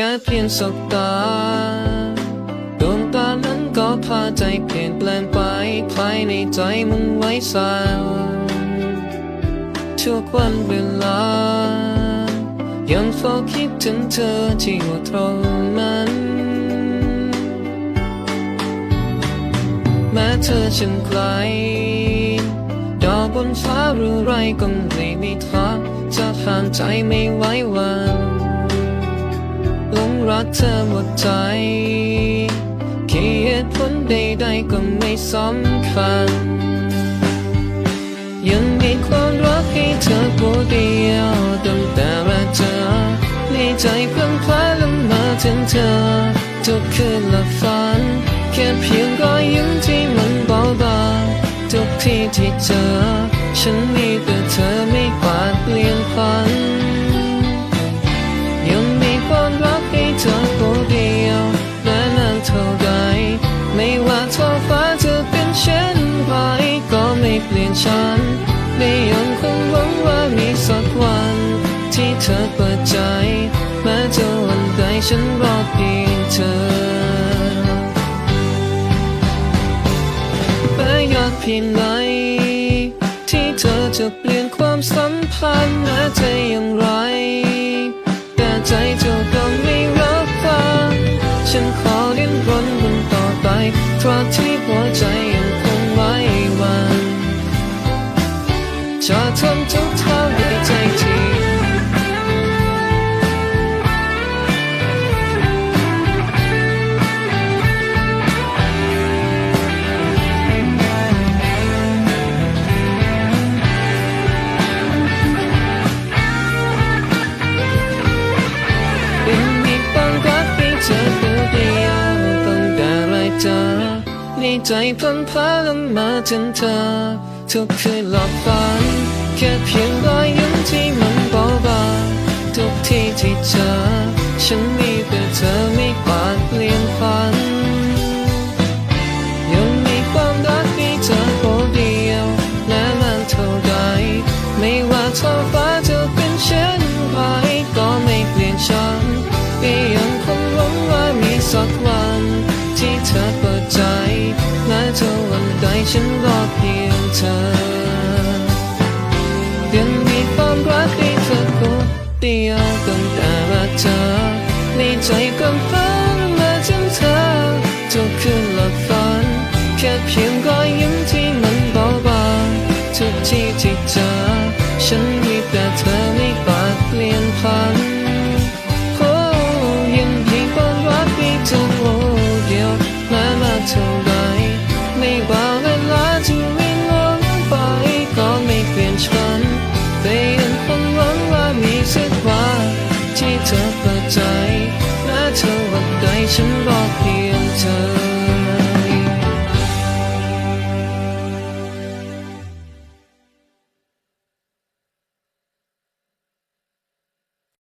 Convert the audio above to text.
ค่เพียงสบตาดวงตานั้นก็พาใจเปลี่ยนแปลงไปภายในใจมันไว้สาวทุกวันเวลา ยังเฝ้าคิดถึงเธอที่อยู่ตรงนั้นแม้เธอฉันไกลดาวบนฟ้าหรือไรก็ไม่มีทางจะผ่านใจไม่ไหววันหลงรั กเธอหมดใจแค่เหตุผลใดๆก็ไม่สำคัญ ยังมีความรักให้เธอผู้เดียวตั้งแต่แรกเจอในใจเพิ่งพลาดลงมาถึงเธอทุกคืนละฝั เปลี่ยนฉันได้ยังคงหวังว่ามีสักวัน ที่เธอเปิดใจ แม้จะวันใดฉันรอเพียงเธอแม้ยากเพียงไหนที่เธอจะเปลี่ยนความสัมพันธ์แม้จะอย่างไร แต่ใจเธ เจอในใจพังพาลงมาถึงเธอทุกคืนหลับฝัน ฉันรอเพียงเธอยังมีความรักให้เธอคนเดียวตั้งแต่รักเธอในใจก็ฝันมาถึงเธอทุกคืนหลับฝันแค่เพียง